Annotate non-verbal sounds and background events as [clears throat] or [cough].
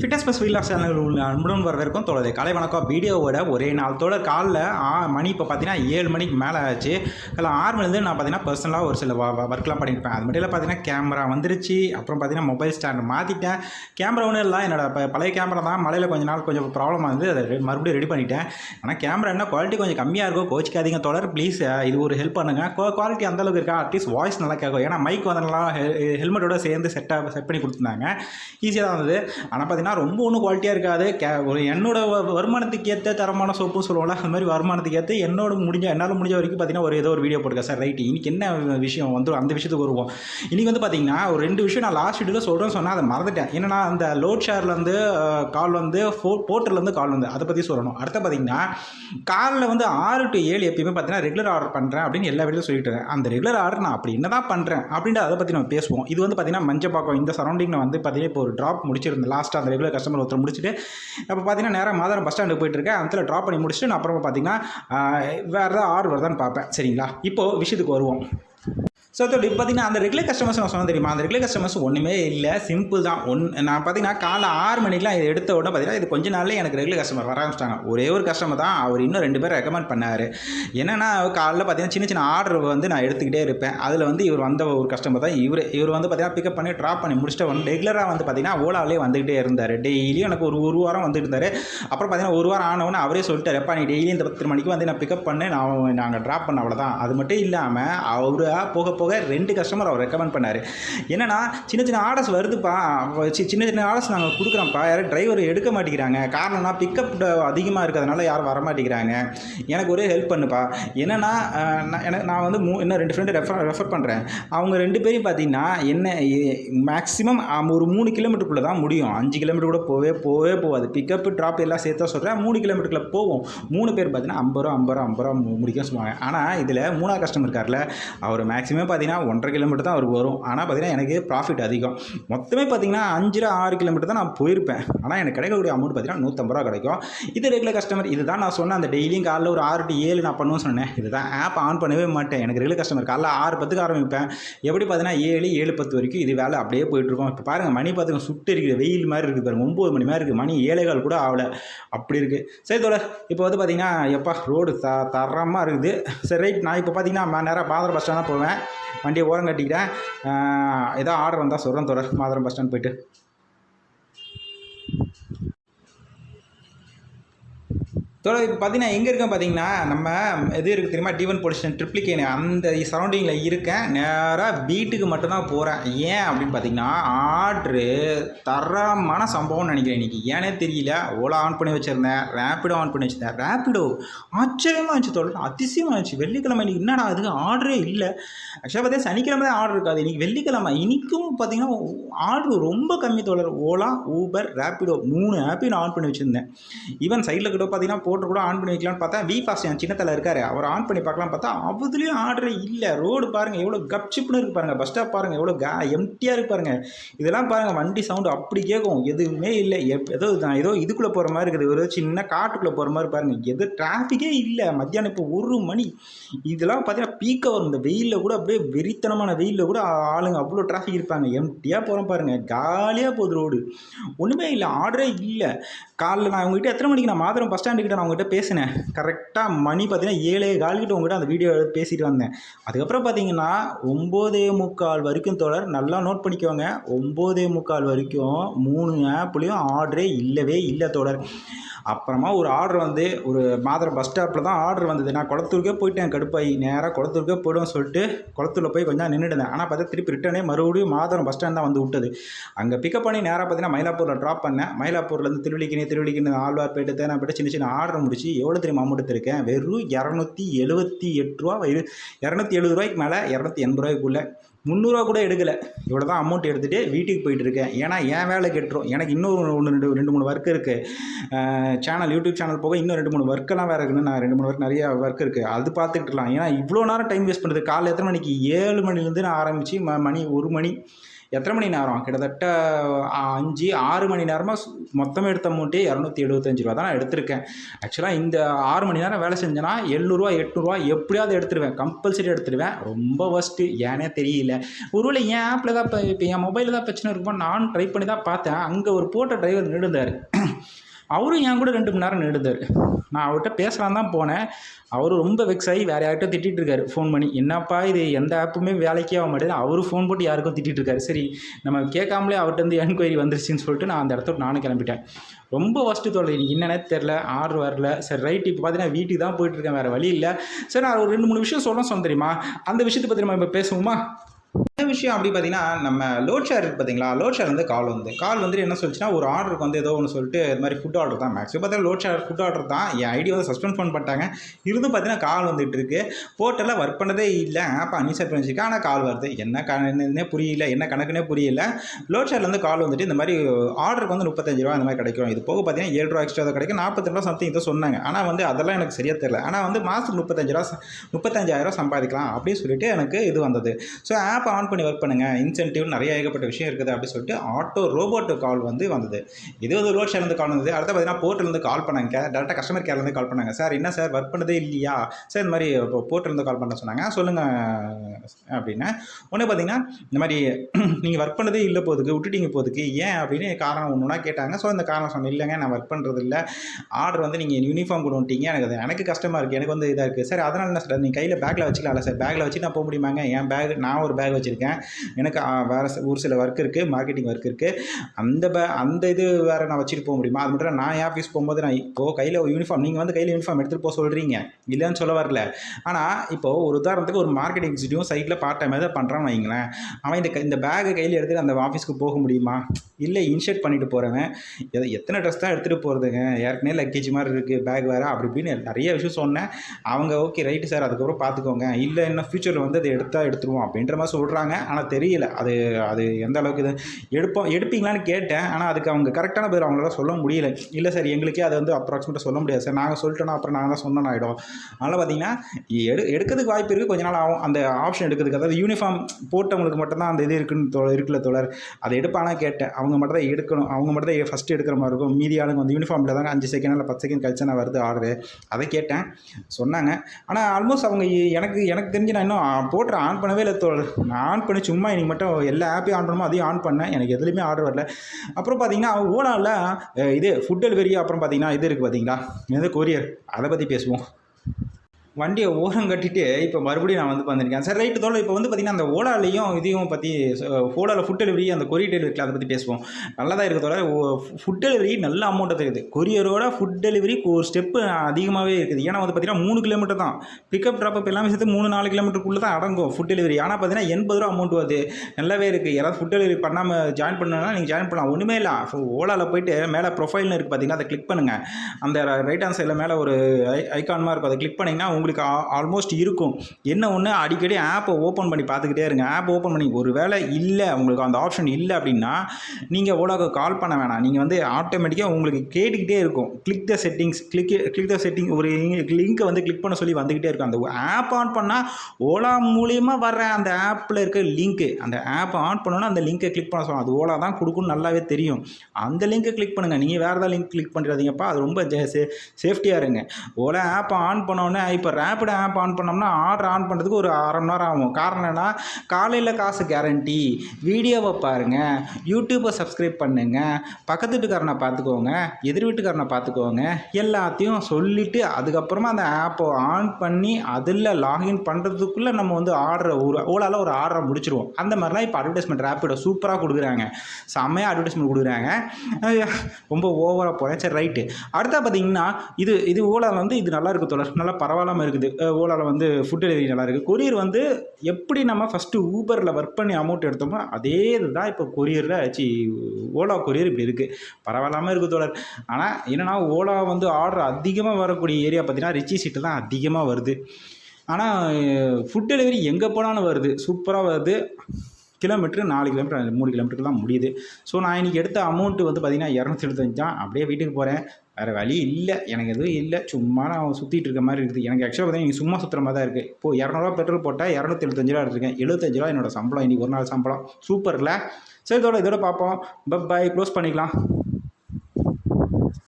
Fitness plus வீலாஸ் channel உள்ள அன்புடன் வரவேற்கும் தோழர். காலை வணக்கம். வீடியோவோட ஒரே நாள். தோழர் காலைல ஆ மணி இப்போ பார்த்தீங்கன்னா ஏழு மணிக்கு மேலே ஆச்சு. அதில் ஆறு மணிலேருந்து நான் பார்த்தீங்கன்னா பர்சனலாக ஒரு சில ஒர்க்லாம் பண்ணியிருப்பேன் அது மட்டும் இல்லை பார்த்தீங்கன்னா கேமரா வந்துருச்சு. அப்புறம் பார்த்தீங்கன்னா மொபைல் ஸ்டாண்ட் மாற்றிட்டேன் கேமரா ஒன்றும் இல்லை. என்னோட ப- பழைய கேமரா தான். மழையில் கொஞ்ச நாள் கொஞ்சம் ப்ராப்ளம் வந்து அதை மறுபடியும் ரெடி பண்ணிட்டேன். ஆனால் கேமரா என்ன குவாலிட்டி கொஞ்சம் கம்மியாக இருக்கும் கோச்சிக்காதீங்க தோழர். ப்ளீஸ் இது ஒரு ஹெல்ப் பண்ணுங்கள் குவாலிட்டி அந்தளவுக்கு இருக்கா? அட்லீஸ்ட் வாய்ஸ் நல்லா கேட்கும். ஏன்னா மைக் வந்தெல்லாம் ஹெல்மெட்டோட சேர்ந்து செட்டாக செட் பண்ணி கொடுத்துருந்தாங்க. ஈஸியாக தான் வந்தது ஆனால் பார்த்தீங்கன்னா ரொம்ப ஒன்றும் குவாலிட்டியாக இருக்காது. கே ஒரு என்னோட வருமானத்துக்கு ஏற்ற தரமான சோப்பு சொல்லுவோம்ல அந்த மாதிரி வருமானத்துக்கு ஏற்ற என்னோட முடிஞ்ச என்னால் முடிஞ்ச வரைக்கும் பார்த்தீங்கன்னா ஒரு ஏதோ ஒரு வீடியோ போட்டுருக்கேன். சார் ரைட் இன்றைக்கி என்ன விஷயம் வந்துடும் அந்த விஷயத்துக்கு வருவோம். இன்றைக்கி வந்து பார்த்தீங்கன்னா ஒரு ரெண்டு விஷயம் நான் லாஸ்ட் வீடியோவில் சொல்கிறேன்னு சொன்னால் அதை மறந்துட்டேன். என்னன்னா அந்த லோட் ஷேர்லேருந்து கால் வந்து ஃபோ போர்ட்டர்லேருந்து கால் வந்து அதை பற்றி சொல்லணும். அடுத்த பார்த்தீங்கன்னா காலில் வந்து ஆறு டு ஏழு எப்பயுமே பார்த்தீங்கன்னா ரெகுலர் ஆர்டர் பண்ணுறேன் அப்படின்னு எல்லா வீடியோ சொல்லிட்டு இருக்கேன் அந்த ரெகுலர் ஆர்டர் நான் அப்படி என்ன தான் பண்ணுறேன் அப்படின்ட்டு அதை பற்றி நம்ம பேசுவோம். இது வந்து பார்த்தீங்கன்னா மஞ்சப்பாக்கம் இந்த சரௌண்டிங்கில் வந்து பார்த்தீங்கன்னா இப்போ ஒரு ட்ராப் முடிச்சிருந்தேன். லாஸ்ட்டாக அந்த ரெகுலர் கஸ்டமர் ஒருத்தர் முடிச்சுட்டு அப்போ பார்த்தீங்கன்னா நேராக மாதாரம் பஸ் ஸ்டாண்டு போயிட்டு இருக்கேன். அந்த ட்ராப் பண்ணி முடிச்சுட்டு நான் அப்புறமா பார்த்தீங்கன்னா வேறு ஏதாவது ஆர்டர் வருதான்னு பார்ப்பேன். சரிங்களா? இப்போது விஷயத்துக்கு வருவோம். ஸோ இப்போ பார்த்தீங்கன்னா அந்த ரெகுலர் கஸ்டமர்ஸ் நான் சொன்ன தெரியுமா? அந்த ரெகுலர் கஸ்டமர்ஸ் ஒன்றுமே இல்லை. சிம்பிள் தான். ஒன் நான் பார்த்தீங்கன்னா காலை ஆறு மணிக்கெலாம் இதை எடுத்த உடனே பார்த்தீங்கன்னா இது கொஞ்ச நாள்ல எனக்கு ரெகுலர் கஸ்டமர் வர ஆரம்பிச்சிட்டாங்க. ஒரே ஒரு கஸ்டமர் தான். அவர் இன்னும் ரெண்டு பேர் ரெக்கமெண்ட் பண்ணார். என்னென்னா காலைல பார்த்தீங்கன்னா சின்ன சின்ன ஆர்டர் வந்து நான் எடுத்துக்கிட்டே இருப்பேன். அதில் வந்து இவர் வந்த ஒரு கஸ்டமர் தான் இவர். இவர் வந்து பார்த்தீங்கன்னா பிக்கப் பண்ணி ட்ராப் பண்ணி முடிச்சுட்டு வந்து ரெகுலராக வந்து பார்த்தீங்கன்னா ஓலாவிலே வந்துகிட்டே இருந்தார். டெய்லியும் எனக்கு ஒரு ஒரு வாரம் வந்துட்டு இருந்தார். அப்புறம் பார்த்தீங்கன்னா ஒரு வாரம் ஆனவொன்னே அவரே சொல்லிட்டார் எப்பா நீ டெய்லி இந்த பத்து மணிக்கு வந்து நான் பிக்கப் பண்ணேன் நான் நாங்கள் ட்ராப் பண்ண அவ்வளோதான் அது மட்டும் இல்லாமல் அவராக போக போக ரெண்டு கஸ்டமர் அவர் ரெக்கமெண்ட் பண்ணார். என்னென்னா சின்ன சின்ன ஆர்டர்ஸ் வருதுப்பா. சி- சின்ன சின்ன ஆர்டர்ஸ் நாங்கள் கொடுக்குறோம்ப்பா. யாரும் டிரைவர் எடுக்க மாட்டேங்கிறாங்க. காரணம்னா பிக்கப் அதிகமாக இருக்கிறதுனால யாரும் வர மாட்டேங்கிறாங்க. எனக்கு ஒரே ஹெல்ப் பண்ணுப்பா. என்னன்னா நான் எனக்கு நான் வந்து மூ இன்னும் ரெண்டு ஃப்ரெண்டு ரெஃபர் ரெஃபர் பண்ணுறேன் அவங்க ரெண்டு பேரும் பார்த்தீங்கன்னா என்ன மேக்ஸிமம் ஒரு மூணு கிலோமீட்டருக்குள்ளே தான் முடியும். அஞ்சு கிலோமீட்டர் கூட போவே போவே போகாது பிக்கப் ட்ராப் எல்லாம் சேர்த்தா சொல்கிறேன் மூணு கிலோமீட்டருக்குள்ள போவோம். மூணு பேர் பார்த்தீங்கன்னா ஐம்பது ரூபா ஐம்பது ரூபா ஐம்பது ரூபா மு- முடிக்க சொல்லுவாங்க. ஆனால் இதில் மூணாவது கஸ்டமர் இருக்கார்ல அவர் மேக்ஸிமம் பார்த்தீங்கன்னா ஒன்றரை கிலோமீட்டர் தான் அவருக்கு வரும். ஆனால் பார்த்தீங்கன்னா எனக்கு ப்ராஃபிட் அதிகம். மொத்தமே பார்த்தீங்கன்னா அஞ்சு ரூபா ஆறு கிலோமீட்டர் தான் நான் போயிருப்பேன். ஆனால் எனக்கு கிடைக்கக்கூடிய அமௌண்ட் பார்த்தீங்கன்னா நூற்றம்பது ரூபா கிடைக்கும். இது ரெகுலர் கஸ்டமர் இதுதான் நான் சொன்னேன் அந்த டெய்லியும் காலைல ஒரு ஆறு டு ஏழு நான் பண்ணுவேன் சொன்னேன். இதுதான் ஆப் ஆன் பண்ணவே மாட்டேன். எனக்கு ரெகுலர் கஸ்டமர் காலைல ஆறு பத்துக்கு ஆரம்பிப்பேன். எப்படி பார்த்தீங்கன்னா ஏழு ஏழு பத்து வரைக்கும் இது வேலை அப்படியே போயிட்டுருக்கோம். இப்போ பாருங்கள் மணி பார்த்துங்க சுட்டு இருக்குது வெயில் மாதிரி இருக்குது பாருங்க. ஒம்பது மணி மாதிரி இருக்குது மணி ஏழைகள் கூட ஆகலை. அப்படி இருக்குது சரி தோழர் இப்போ வந்து பார்த்தீங்கன்னா எப்பா ரோடு த தரமாக இருக்குது. சரி ரைட் நான் இப்போ பார்த்தீங்கன்னா நேராக பாதர் பஸ் ஸ்டாண்ட் தான் போவேன். வண்டியை ஓரம் கட்டிக்கிட்டேன் ஏதோ ஆர்டர் வந்தால் சொல்கிறேன் தொடர் மாதரம் பஸ் ஸ்டாண்ட் போயிட்டு. தொடர் இப்போ பார்த்தீங்கன்னா எங்கே இருக்கேன் பார்த்தீங்கன்னா நம்ம எது இருக்குது தெரியுமா? டிவன் பொலிஷன் ஸ்டேஷன் ட்ரிப்ளிகேன் அந்த சரௌண்டிங்கில் இருக்கேன். நேராக வீட்டுக்கு மட்டும்தான் போகிறேன் ஏன் அப்படின்னு பார்த்தீங்கன்னா ஆர்ட்ரு தரமான சம்பவம்னு நினைக்கிறேன் இன்றைக்கி ஏனே தெரியல. ஓலா ஆன் பண்ணி வச்சுருந்தேன். ரேப்பிடோ ஆன் பண்ணி வச்சுருந்தேன். ரேப்பிடோ ஆச்சரியமாக இருந்துச்சு தொடர் அதிசயமாக இருந்துச்சு. வெள்ளிக்கிழமை இன்னைக்கு என்னடா அதுக்கு ஆர்டரே இல்லை. ஆக்சுவலாக பார்த்தீங்கன்னா சனிக்கிழமை தான் ஆர்டர் இருக்காது. இன்றைக்கி வெள்ளிக்கிழமை. இன்றைக்கும் பார்த்தீங்கன்னா ஆர்டர் ரொம்ப கம்மி தொடர் ஓலா ஊபர் ரேப்பிடோ மூணு ஆப்பையும் நான் ஆன் பண்ணி வச்சுருந்தேன். ஈவன் சைடில் கூட பார்த்தீங்கன்னா மோட்டர் கூட ஆன் பண்ணி வைக்கலாம்னு பார்த்தா வி ஃபாஸ்ட் என் சின்னத்தில் இருக்காரு. அவர் ஆன் பண்ணி பார்க்கலாம் பார்த்தா அவதுலேயும் ஆர்டரே இல்லை. ரோடு பாருங்கள் எவ்வளோ கப்சிப்னு இருக்கு பாருங்கள் பஸ் ஸ்டாப் பாருங்கள் எவ்வளோ கா எம்டியாக இருக்கு பாருங்க. இதெல்லாம் பாருங்கள் வண்டி சவுண்டு அப்படி கேட்கும். எதுவுமே இல்லை. எப் ஏதோ நான் ஏதோ இதுக்குள்ளே போகிற மாதிரி இருக்குது. ஒரு சின்ன காட்டுக்குள்ளே போகிற மாதிரி பாருங்கள் எது டிராஃபிக்கே இல்லை. மத்தியானம் இப்போ ஒரு மணி. இதெல்லாம் பார்த்தீங்கன்னா பீக்க வரும் இந்த வெயிலில் கூட அப்படியே வெறித்தனமான வெயிலில் கூட ஆளுங்க அவ்வளோ டிராஃபிக் இருப்பாங்க. எம்டியாக போகிறோம் பாருங்கள் காலியாக போகுது ரோடு ஒன்றுமே இல்லை. ஆர்டரே இல்லை. காலைல நான் உங்ககிட்ட எத்தனை மணிக்கு நான் மாதரம் பஸ் ஸ்டாண்டுக்கிட்ட நான் உங்ககிட்ட பேசினேன். கரெக்டாக மணி பார்த்தீங்கன்னா ஏழே கால்கிட்ட உங்ககிட்ட அந்த வீடியோ பேசிட்டு வந்தேன். அதுக்கப்புறம் பார்த்தீங்கன்னா ஒம்போதே முக்கால் வரைக்கும் தொடர் நல்லா நோட் பண்ணிக்கோங்க. ஒம்போதே முக்கால் வரைக்கும் மூணு ஆப்லேயும் ஆர்டரே இல்லவே இல்லை தொடர். அப்புறமா ஒரு ஆர்டர் வந்து ஒரு மாதரம் பஸ் ஸ்டாப்பில் தான் ஆர்டர் வந்தது. நான் குளத்தூருக்கே போயிட்டேன் கடுப்பாகி நேராக குளத்தூருக்கே போய்டுவேன் சொல்லிட்டு குளத்தூரில் போய் கொஞ்சம் நின்றுடுந்தேன் ஆனால் பார்த்தா திருப்பி ரிட்டனே மறுபடியும் மாதரம் பஸ் ஸ்டாண்ட் தான் வந்து விட்டது. அங்கே பிக்கப் பண்ணி நேராக பார்த்தீங்கன்னா மயிலாப்பூரில் ட்ராப் பண்ணேன். மயிலாப்பூர்லேருந்து திருவள்ளிக்கிணி திருவள்ளிக்கிணி ஆழ்வார்பேட்டை தேனாப்பேட்டை சின்ன சின்ன ஆர்டர் முடிச்சு எவ்வளோ தெரியுமா அமௌண்ட் எடுத்திருக்கேன்? வெறும் இரநூத்தி எழுபத்தி எட்டு ரூபா இரநூத்தி எழுபது ரூபாய்க்கு மேலே இரநூத்தி எண்பது ரூபாய்க்குள்ளே. முந்நூறுரூவா கூட எடுக்கலை. இவ்வளோ தான் அமௌண்ட் எடுத்துகிட்டு வீட்டுக்கு போயிட்டு இருக்கேன். ஏன்னா என் வேலை கெட்டுரும். எனக்கு இன்னொரு ஒன்று ரெண்டு ரெண்டு மூணு ஒர்க் இருக்குது சேனல் யூடியூப் சேனல் போக இன்னும் ரெண்டு மூணு ஒர்க்கெல்லாம் வேறு இருக்குன்னு நான் ரெண்டு மூணு ஒர்க் நிறைய ஒர்க் இருக்குது அது பார்த்துக்கிட்டுலாம் ஏன்னா இவ்வளோ நேரம் டைம் வேஸ்ட் பண்ணுறது காலையில் எத்தனை மணிக்கு? ஏழு மணிலேருந்து நான் ஆரம்பித்து ம மணி ஒரு மணி. எத்தனை மணி நேரம்? கிட்டத்தட்ட அஞ்சு ஆறு மணி நேரமாக மொத்தமாக எடுத்த அமௌண்ட்டே இரநூத்தி எழுபத்தஞ்சு ரூபா தான் நான் எடுத்திருக்கேன். ஆக்சுவலாக இந்த ஆறு மணி நேரம் வேலை செஞ்சேன்னா எழுநூறுவா எட்நூறுவா எப்படியாவது எடுத்துருவேன். கம்பல்சரி எடுத்துருவேன். ரொம்ப ஒஸ்ட்டு ஏனே தெரியல. ஒருவேளை என் ஆப்பில் தான் இப்போ இப்போ என் மொபைலில் தான் பிரச்சனை இருக்குமோ நானும் ட்ரை பண்ணி தான் பார்த்தேன். அங்கே ஒரு போட்ட டிரைவர் நின்றுந்தார் அவரும் என் கூட ரெண்டு மணி நேரம் நின்றுதார் நான் அவர்கிட்ட பேசலாம் தான் போனேன். அவர் ரொம்ப வெக்ஸ் ஆகி வேறு யார்கிட்ட திட்டிகிட்டு இருக்காரு ஃபோன் பண்ணி என்னப்பா இது? எந்த ஆப்புமே வேலைக்கே ஆக மாட்டேது அவரும் ஃபோன் போட்டு யாருக்கும் திட்டிகிட்டு இருக்காரு சரி நம்ம கேட்காமலே அவர்கிட்ட இருந்து என்கொயரி வந்துருச்சுன்னு சொல்லிட்டு நான் அந்த இடத்துல நானும் கிளம்பிட்டேன். ரொம்ப ஃபஸ்ட்டு தோல்வி எனக்கு தெரில ஆர்டர் வரல. சரி ரைட் இப்போ பார்த்தீங்கன்னா வீட்டுக்கு தான் போயிட்டு இருக்கேன் வேறு வழி இல்லை. சரி நான் ஒரு ரெண்டு மூணு விஷயம் சொல்ல சொன்ன தெரியுமா அந்த விஷயத்தை பற்றி நம்ம இப்போ பேசுவோமா? என்ன விஷயம் அப்படி பார்த்தீங்கன்னா நம்ம லோட் ஷேர் இருக்குது பார்த்தீங்களா? லோட் ஷேர் வந்து கால் வந்து கால் வந்துட்டு என்ன சொல்லிச்சுன்னா ஒரு ஆர்டருக்கு வந்து ஏதோ ஒன்று சொல்லிட்டு இது மாதிரி ஃபுட் ஆர்டர் தான். மேக்ஸிமம் பார்த்தீங்கன்னா லோட் ஷேர் ஃபுட் ஆர்டர் தான். என் ஐடி வந்து சஸ்பெண்ட் பண்ண பண்ணிட்டாங்க. இருந்தும் பார்த்தீங்கன்னா கால் வந்துட்டு இருக்கு. போர்ட்டலில் ஒர்க் பண்ணதே இல்லை. ஆப் அன்இன்ஸ்டால் பண்ணி ஆனால் கால் வருது. என்ன கணக்குன்னே புரியல. என்ன கணக்குனே புரியல. லோட் ஷேர்லேருந்து கால் வந்துட்டு இந்த மாதிரி ஆர்டருக்கு வந்து முப்பத்தஞ்சு ரூபா இந்த மாதிரி கிடைக்கும். இது போக பார்த்தீங்கன்னா ஏழு ரூபா எக்ஸ்ட்ரா தான் கிடைக்கும். நாற்பத்தி ரூபா சம்திங் இதை சொன்னாங்க. ஆனால் வந்து அதெல்லாம் எனக்கு சரியாக தெரியல. ஆனால் வந்து மாதத்துக்கு முப்பத்தஞ்சு ரூபா முப்பத்தஞ்சாயிரம் சம்பாதிக்கலாம் அப்படின்னு சொல்லிட்டு எனக்கு இது வந்தது. ஸோ ஆப் ஆன் பண்ணி ஒர்க் பண்ணுங்கள் இன்சென்டிவ் நிறைய ஏகப்பட்ட விஷயம் இருக்குது அப்படின்னு சொல்லிட்டு ஆட்டோ ரோபோட் கால் வந்து வந்தது. இது வந்து ரோட் ஷேர்லேருந்து கால் வந்தது. அடுத்து பார்த்தீங்கன்னா போர்ட்டிலேருந்து கால் பண்ணாங்க. டேரெக்டாக கஸ்டமர் கேர்லேருந்து கால் பண்ணாங்க. சார் என்ன சார்? ஒர்க் பண்ணதே இல்லையா? சார் இந்த மாதிரி இப்போ போர்ட்டிலேருந்து கால் பண்ண சொன்னாங்க. சொல்லுங்கள் அப்படின்னா. ஒன்று பார்த்தீங்கன்னா இந்த மாதிரி [clears throat] நீங்கள் ஒர்க் பண்ணதே இல்லை போதுக்கு விட்டுட்டீங்க போதுக்கு. ஏன்? அப்படின்னு காரணம் ஒன்றுனா கேட்டாங்க. ஸோ இந்த காரணம் சொன்னேன். இல்லைங்க நான் ஒர்க் பண்ணுறது இல்லை. ஆர்டர் வந்து நீங்கள் யூனிஃபார்ம் கொண்டு வந்துட்டீங்க. எனக்கு அது எனக்கு கஷ்டமாக இருக்குது எனக்கு வந்து இதாக இருக்குது சார் அதனால என்ன சார்? நீங்கள் கையில் பேக்கில் வச்சுக்கலாம்ல சார். பேக்கில் வச்சு நான் போக முடியுமாங்க? என் பேக் நான் ஒரு பேக் வச்சுருக்கேன். எனக்கு வேறு ஒரு சில ஒர்க் இருக்குது மார்க்கெட்டிங் ஒர்க் இருக்குது அந்த பே அந்த இது வேறு நான் வச்சுட்டு போக முடியுமா? அது மட்டும் நான் ஆஃபீஸ் போகும்போது நான் இப்போ கையில் யூனிஃபார்ம் நீங்கள் வந்து கையில் யூனிஃபார்ம் எடுத்துகிட்டு போக சொல்கிறீங்க இல்லைன்னு சொல்ல வரல. ஆனால் இப்போது ஒரு உதாரணத்துக்கு ஒரு மார்க்கெட்டிங் எக்ஸிக்யூட்டிவ் சைட்டில் பார்ட் டைம் ஏதாவது பண்ணுறான்னு வைங்களேன். அவன் இந்த இந்த பேக்கை கையில் எடுத்துகிட்டு அந்த ஆஃபீஸ்க்கு போக முடியுமா? இல்லை இன்ஷர்ட் பண்ணிட்டு போகிறவன் எதை எத்தனை ட்ரெஸ் தான் எடுத்துகிட்டு போகிறதுங்க ஏற்கனவே லக்கேஜ் மாதிரி இருக்குது பேக் வேறு அப்படி இப்படின்னு நிறைய விஷயம் சொன்னேன். அவங்க ஓகே ரைட்டு சார் அதுக்கப்புறம் பார்த்துக்கோங்க இல்லை இன்னும் ஃப்யூச்சரில் வந்து அதை எடுத்தால் எடுத்துருவோம். அப்படின்ற மாதிரி சொல்கிறாங்க ஆனால் தெரியல. அது அது எந்த அளவுக்கு இது எடுப்போம் எடுப்பீங்களான்னு கேட்டேன். ஆனால் அதுக்கு அவங்க கரெக்டான பேர் அவங்களால சொல்ல முடியல. இல்லை சார் எங்களுக்கே அதை வந்து அப்ராக்சிமேட்டாக சொல்ல முடியாது சார். நாங்கள் சொல்லிட்டோன்னா அப்புறம் நாங்கள் தான் சொன்னோம் ஆகிடும் அதனால் பார்த்தீங்கன்னா எடு எடுக்கிறதுக்கு வாய்ப்பு இருக்குது கொஞ்ச நாள் ஆகும். அந்த ஆப்ஷன் எடுக்கிறதுக்கு. அதாவது யூனிஃபார்ம் போட்டவங்களுக்கு மட்டும்தான் அந்த இது இருக்குன்னு தொ இருக்குல்ல தொடர் அதை எடுப்பானா கேட்டேன். அவங்க மட்டும் தான் எடுக்கணும். அவங்க மட்டும் தான் ஃபஸ்ட்டு எடுக்கிற மாதிரி இருக்கும். மீதி ஆளுங்க வந்து யூனிஃபார்மில் தாங்க அஞ்சு செகண்ட் இல்லை பத்து செகண்ட் கழிச்சு நான் வருது ஆர்டரு அதை கேட்டேன். சொன்னாங்க. ஆனால் ஆல்மோஸ்ட் அவங்க எனக்கு எனக்கு தெரிஞ்சு நான் இன்னும் போட்டு ஆன் பண்ணவே இல்லை தோழர். நான் ஆன் பண்ணி சும்மா இன்னைக்கு மட்டும் எல்லா ஆப்பையும் ஆன் பண்ணுமோ அதையும் ஆன் பண்ணேன். எனக்கு எதுலையுமே ஆர்டர் வரல. அப்புறம் பார்த்தீங்கன்னா ஓலாவில் இது ஃபுட் டெலிவரி அப்புறம் பார்த்தீங்கன்னா இது இருக்குது பார்த்தீங்களா இது கொரியர் அதை பற்றி பேசுவோம். வண்டியை ஓரம் கட்டிட்டு இப்போ மறுபடியும் நான் வந்து வந்திருக்கேன் சரி ரைட்டு தோல் இப்போ வந்து பார்த்தீங்கன்னா அந்த ஓலாலையும் இதையும் பற்றி ஓலாவில் ஃபுட் டெலிவரி அந்த கொரியர் டெலிவரி அதை பற்றி பேசுவோம். நல்லா தான் இருக்குது ஃபுட் டெலிவரி நல்ல அமௌண்ட்டாக தெரியுது கொரியரோட ஃபுட் டெலிவரி ஒரு ஸ்டெப்பு அதிகமாகவே இருக்குது. ஏன்னா வந்து பார்த்தீங்கன்னா மூணு கிலோமீட்டர் தான். பிக்கப் ட்ராப் எல்லாமே சேர்த்து மூணு நாலு கிலோமீட்டருக்குள்ளே தான் அடங்கும் ஃபுட் டெலிவரி ஆனால் பார்த்தீங்கன்னா எண்பது ரூபா அமௌண்ட் வருது. நல்லாவே இருக்குது யாராவது ஃபுட் டெலிவரி பண்ணாமல் ஜாயின் பண்ணணும்னா நீங்கள் ஜாயின் பண்ணலாம். ஒன்றுமே இல்லை. ஓலாவில் போயிட்டு மேலே ப்ரொஃபைல்னு இருக்குது பார்த்தீங்கன்னா அதை கிளிக் பண்ணுங்கள் அந்த ரைட் ஹேண்ட் சைடில் மேலே ஒரு ஐ ஐகான்மா இருக்கும். அதை கிளிக் பண்ணிங்கன்னா உங்களுக்கு ஆல்மோஸ்ட் இருக்கும். என்ன ஒன்று அடிக்கடி ஆப்பை ஓப்பன் பண்ணி பார்த்துக்கிட்டே இருங்க. ஆப் ஓப்பன் பண்ணி ஒரு வேளை இல்லை உங்களுக்கு அந்த ஆப்ஷன் இல்லை அப்படின்னா நீங்கள் ஓலாவுக்கு கால் பண்ண வேணாம். நீங்கள் வந்து ஆட்டோமேட்டிக்காக உங்களுக்கு கேட்டுக்கிட்டே இருக்கும். Click the settings click click the setting ஒரு லிங்க்கை வந்து கிளிக் பண்ண சொல்லி வந்துக்கிட்டே இருக்கும். அந்த ஆப் ஆன் பண்ணால் ஓலா மூலியமாக வர்ற அந்த ஆப்பில் இருக்க லிங்க்கு அந்த ஆப் ஆன் பண்ணோன்னா அந்த லிங்கை கிளிக் பண்ண சொல்லணும் அது ஓலா தான் கொடுக்குன்னு நல்லாவே தெரியும். அந்த லிங்கை கிளிக் பண்ணுங்கள் நீங்கள் வேறு ஏதாவது லிங்க் கிளிக் பண்ணுறதீங்கப்பா அது ரொம்ப சேஃப்டியாக இருங்க. ஓலா ஆப்பை ஆன் பண்ணோன்னே இப்போ ரேப்பிட் ஆப் ஆன் பண்ணோம்னா ஆர்டர் ஆன் பண்ணுறதுக்கு ஒரு அரை மணி நேரம் ஆகும். காரணம் என்னன்னா காலையில் காசு கேரண்டி வீடியோவை பாருங்கள் யூடியூப்பை சப்ஸ்கிரைப் பண்ணுங்கள் பக்கத்து வீட்டுக்காரனை பார்த்துக்கோங்க எதிர் வீட்டுக்காரனை பார்த்துக்கோங்க எல்லாத்தையும் சொல்லிவிட்டு அதுக்கப்புறமா அந்த ஆப்பை ஆன் பண்ணி அதில் லாகின் பண்ணுறதுக்குள்ளே நம்ம வந்து ஆர்டரை ஒரு ஓலாவில் ஒரு ஆர்டரை முடிச்சிருவோம். அந்த மாதிரிலாம் இப்போ அட்வர்டைஸ்மெண்ட் ரேப்பிடோ சூப்பராக கொடுக்குறாங்க. செம்மையாக அட்வர்டைஸ்மெண்ட் கொடுக்குறாங்க. ரொம்ப ஓவராக போகிறேன் சரி ரைட்டு அடுத்தா பார்த்தீங்கன்னா இது இது ஓலாவில் வந்து இது நல்லா இருக்குது தொடர் நல்லா பரவாயில்லாமல் இருக்குது. ஓலாவில் வந்து ஃபுட் டெலிவரி நல்லா இருக்குது கொரியர் வந்து எப்படி நம்ம ஃபஸ்ட்டு ஊபரில் ஒர்க் பண்ணி அமௌண்ட் எடுத்தோமோ அதே இதுதான் இப்போ கொரியரில் சி ஓலா கொரியர் இப்படி இருக்குது பரவாயில்லாமல் இருக்குது தோழர். ஆனால் என்னன்னா ஓலா வந்து ஆர்டர் அதிகமாக வரக்கூடிய ஏரியா பார்த்தீங்கன்னா ரிச்சி சீட்டு தான் அதிகமாக வருது. ஆனால் ஃபுட் டெலிவரி எங்கே போனாலும் வருது. சூப்பராக வருது. கிலோமீட்டரு நாலு கிலோமீட்டர் மூணு கிலோமீட்டருக்குலாம் முடியுது. ஸோ நான் இன்றைக்கி எடுத்த அமௌண்ட்டு வந்து பார்த்திங்கன்னா இரநூத்தி எழுபத்தஞ்சு தான் அப்படியே வீட்டுக்கு போகிறேன் வேறு வழி இல்லை. எனக்கு எதுவும் இல்லை. சும்மா நான் சுற்றிட்டு இருக்க மாதிரி இருக்குது. எனக்கு ஆக்சுவலாக பார்த்தீங்கன்னா சும்மா சுற்றுற மாதிரி தான் இருக்குது இப்போது இரநூறுவா பெட்ரோல் போட்டால் இரநூத்தி எழுபத்தஞ்சு ரூபா எடுத்துருக்கேன். எழுபத்தஞ்சு ரூபா என்னோட சம்பளம். இன்றைக்கி ஒரு நாள் சம்பளம். சூப்பரில். சரி இதோட இதோட பார்ப்போம். பப் பாய் க்ளோஸ் பண்ணிக்கலாம்.